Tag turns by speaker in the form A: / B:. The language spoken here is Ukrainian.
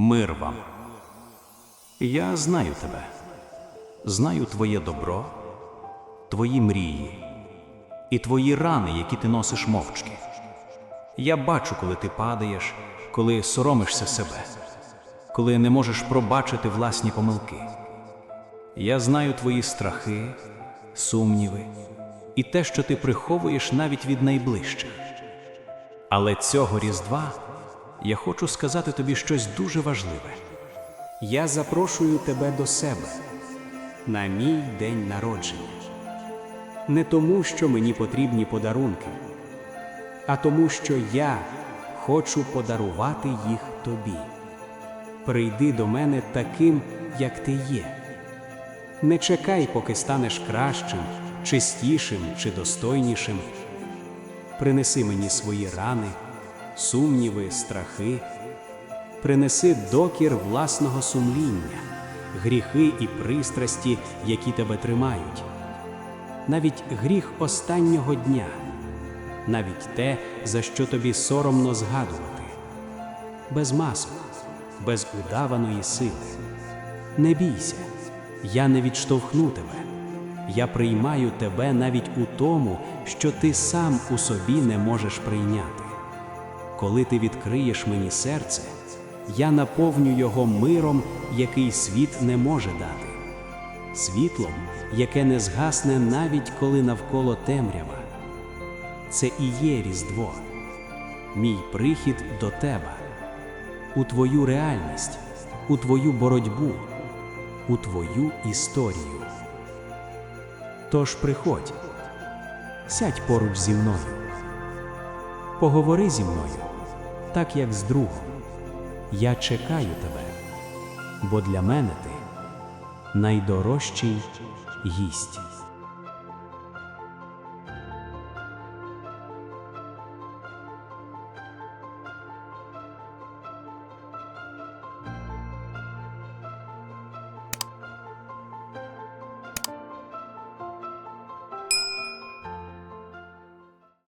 A: Мир вам. Я знаю тебе, знаю твоє добро, твої мрії і твої рани, які ти носиш мовчки. Я бачу, коли ти падаєш, коли соромишся себе, коли не можеш пробачити власні помилки. Я знаю твої страхи, сумніви і те, що ти приховуєш навіть від найближчих. Але цього Різдва я хочу сказати тобі щось дуже важливе.
B: Я запрошую тебе до себе на мій день народження. Не тому, що мені потрібні подарунки, а тому, що я хочу подарувати їх тобі. Прийди до мене таким, як ти є. Не чекай, поки станеш кращим, чистішим чи достойнішим. Принеси мені свої рани, сумніви, страхи. Принеси докір власного сумління, гріхи і пристрасті, які тебе тримають, навіть гріх останнього дня, навіть те, за що тобі соромно згадувати, без масок, без удаваної сили. Не бійся, я не відштовхну тебе. Я приймаю тебе навіть у тому, що ти сам у собі не можеш прийняти. Коли ти відкриєш мені серце, я наповню його миром, який світ не може дати, світлом, яке не згасне навіть коли навколо темрява. Це і є Різдво, мій прихід до тебе, у твою реальність, у твою боротьбу, у твою історію. Тож приходь, сядь поруч зі мною, поговори зі мною, так як з другом. Я чекаю тебе, бо для мене ти найдорожчий гість.